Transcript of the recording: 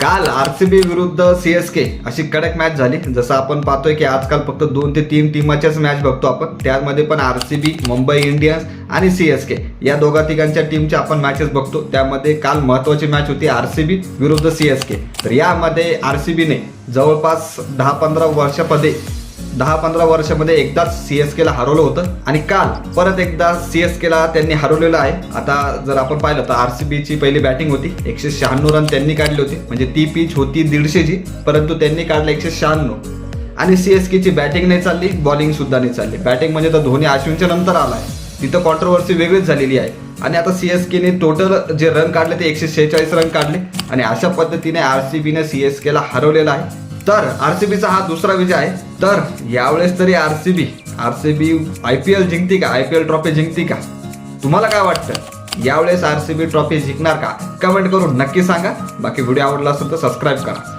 काल आरसीबी विरुद्ध सीएसके अशी कडक मॅच झाली. जसं आपण पाहतोय की आजकाल फक्त दोन ते तीन टीमाच्याच मॅच बघतो आपण. त्यामध्ये पण आरसीबी मुंबई इंडियन्स आणि सीएसके या दोघा तिघांच्या टीमच्या आपण मॅचेस बघतो. त्यामध्ये काल महत्वाची मॅच होती आरसीबी विरुद्ध सीएसके तर यामध्ये आरसीबीने जवळपास दहा पंधरा वर्षामध्ये दहा पंधरा वर्षामध्ये एकदाच सीएस केला हरवलं होतं आणि काल परत एकदा सीएस केला त्यांनी हरवलेलं आहे. आता जर आपण पाहिलं तर आरसीबी ची पहिली बॅटिंग होती एकशे शहाण्णव रन त्यांनी काढली होती. म्हणजे ती पिच होती दीडशेची परंतु त्यांनी काढलं एकशे शहाण्णव. आणि सीएसके ची बॅटिंग नाही चालली बॉलिंग सुद्धा नाही चालली. बॅटिंग म्हणजे तर धोनी अश्विनच्या नंतर आलाय. तिथं कॉन्ट्रोवर्सी वेगळीच झालेली आहे. आणि आता सीएसकेने टोटल जे रन काढले ते एकशे शेहेचाळीस रन काढले. आणि अशा पद्धतीने आरसीबीने केला हरवलेला आहे. तर आरसीबीचा हा दुसरा विजय आहे. तर यावेळेस तरी RCB RCB I P L जिंकते का? आय पी एल ट्रॉफी जिंकते का? तुम्हाला काय वाटतं? यावेळेस आरसीबी ट्रॉफी जिंकणार का? कमेंट करून नक्की सांगा. बाकी व्हिडिओ आवडला असेल तर सबस्क्राईब करा.